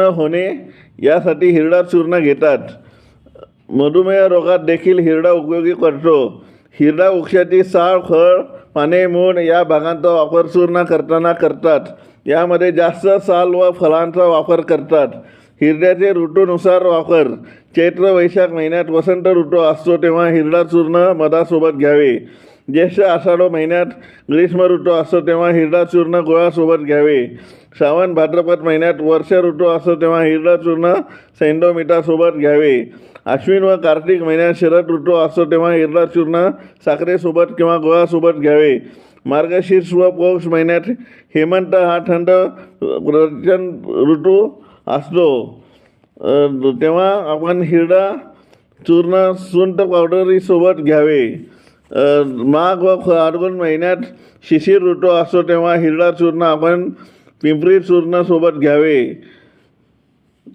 न होणे यासाठी हिरडा चूर्ण घेतात. मधुमेह रोगात देखील हिरडा उपयोगी पडतो. हिरडा वृक्षाची साळ फळ पाने मूळ या भागांचा वापर चूर्ण करताना करतात. यामध्ये जास्त साल व फळांचा वापर करतात. हिरड्याचे ऋतूनुसार वापर. चैत्र वैशाख महिन्यात वसंत ऋतू असतो तेव्हा हिरडा चूर्ण मधासोबत घ्यावे. ज्येष्ठ आषाढ महिन्यात ग्रीष्म ऋतू असतो तेव्हा हिरडा चूर्ण गुळासोबत घ्यावे. श्रावण भाद्रपद महिन्यात वर्ष ऋतू असतो तेव्हा हिरडा चूर्ण सेंडोमिठासोबत घ्यावे. अश्विन व कार्तिक महिन्यात शरद ऋतू असतो तेव्हा हिरडा चूर्ण साखरेसोबत किंवा गुळासोबत घ्यावे. मार्गशीर्ष व पौष महिन्यात हेमंत हा थंड प्रचंड ऋतू असतो. तेव्हा आपण हिरडा चूर्ण सुंट पावडरीसोबत घ्यावे. माघ व फाल्गुन महिन्यात शिशिर ऋतू असतो तेव्हा हिरडा चूर्ण आपण पिंपरी चूर्णासोबत घ्यावे.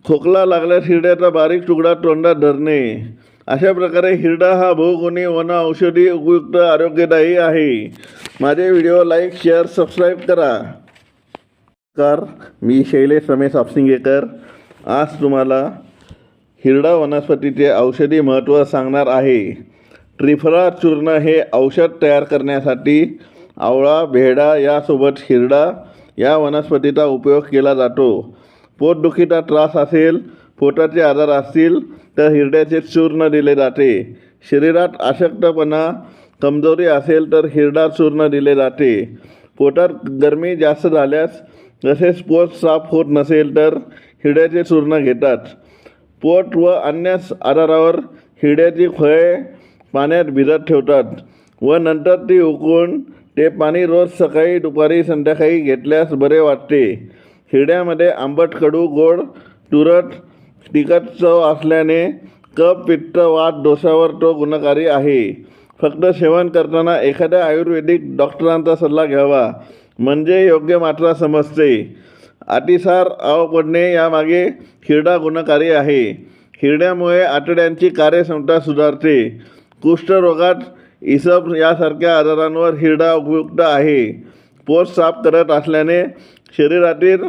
खोकला लागल्यास हिरड्याचा बारीक तुकडा तोंडात धरणे. अशा प्रकारे हिरडा हा बहुगुणी वन औषधी उपयुक्त आरोग्यदायी आहे. माझे व्हिडिओ लाईक शेअर सबस्क्राईब करा. कार मी शैलेश रमेश आपसिंगेकर. आज तुम्हाला हिरडा वनस्पतीचे औषधी महत्त्व सांगणार आहे. ट्रिफला चूर्ण हे औषध तयार करण्यासाठी आवळा भेडा यासोबत हिरडा या वनस्पतीचा उपयोग केला जातो. पोटदुखीचा त्रास असेल पोटाचे आजार असतील तर हिरड्याचे चूर्ण दिले जाते. शरीरात अशक्तपणा कमजोरी असेल तर हिरडा चूर्ण दिले जाते. पोटात गरमी जास्त झाल्यास तसेच पोट साफ होत नसेल तर हिरड्याचे चूर्ण घेतात. पोट व अन्य आजारावर हिरड्याची फळे पाण्यात भिजत ठेवतात व नंतर ती उकळून ते पाणी रोज सकाळी दुपारी संध्याकाळी घेतल्यास बरे वाटते. हिरड्यामध्ये आंबट कडू गोड तुरट तिखट चव असल्याने कप पित्त वात दोषावर तो गुणकारी आहे. फक्त सेवन करताना एखाद्या आयुर्वेदिक डॉक्टरांचा सल्ला घ्यावा. म्हणजे योग्य मात्रा समजते. अतिसार आव पडणे यामागे हिरडा गुणकारी आहे. हिरड्यामुळे आतड्यांची कार्यक्षमता सुधारते. कुष्ठरोगात इसप यासारख्या आजारांवर हिरडा उपयुक्त आहे. पोट साफ करत असल्याने शरीरातील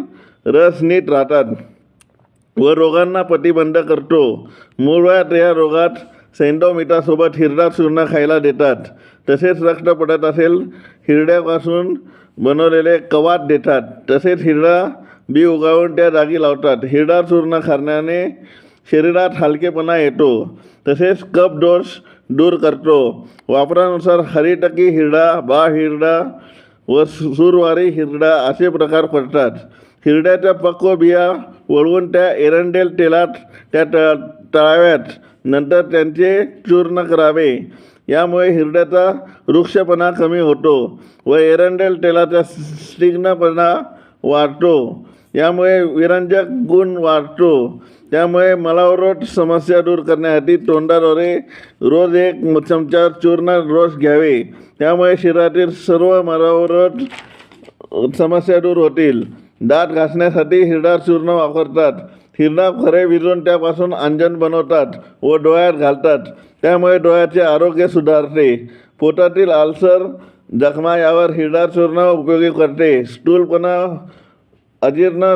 रस नीट राहतात. व रोगांना प्रतिबंध करतो. मूळव्याध या रोगात सेंडोमिटासोबत हिरडा चूर्ण खायला देतात. तसेच रक्त पडत असेल हिरड्यापासून बनवलेले कवात देतात. तसेच हिरडा बी उगाळून त्या जागी लावतात. हिरडा चूर्ण खाण्याने शरीरात हलकेपणा येतो. तसेच कप दोष दूर करतो. वापरानुसार हरिटकी हिरडा बा हिरडा व सुरवारी हिरडा असे प्रकार पडतात. हिरड्याच्या पक्व बिया वळवून त्या एरंडेल तेलात त्या त तळाव्यात. नंतर त्यांचे चूर्ण करावे. यामुळे हिरड्याचा वृक्षपणा कमी होतो व एरंडेल तेलाचा स्टिग्नपणा वाढतो. यामुळे विरंजक गुण वाढतो. त्यामुळे मलावरोध समस्या दूर करण्यासाठी तोंडाद्वारे रोज एक चमचा चूर्ण रोज घ्यावे. त्यामुळे शरीरातील सर्व मलावरोध समस्या दूर होतील. दात घासण्यासाठी हिरडा चूर्ण वापरतात. हिरडा खरे विजून त्यापासून अंजन बनवतात व डोळ्यात घालतात. त्यामुळे डोळ्याचे आरोग्य सुधारते. पोटातील आलसर जखमा यावर हिरडा चूर्ण उपयोगी करते. स्टूलपणा अजीर्ण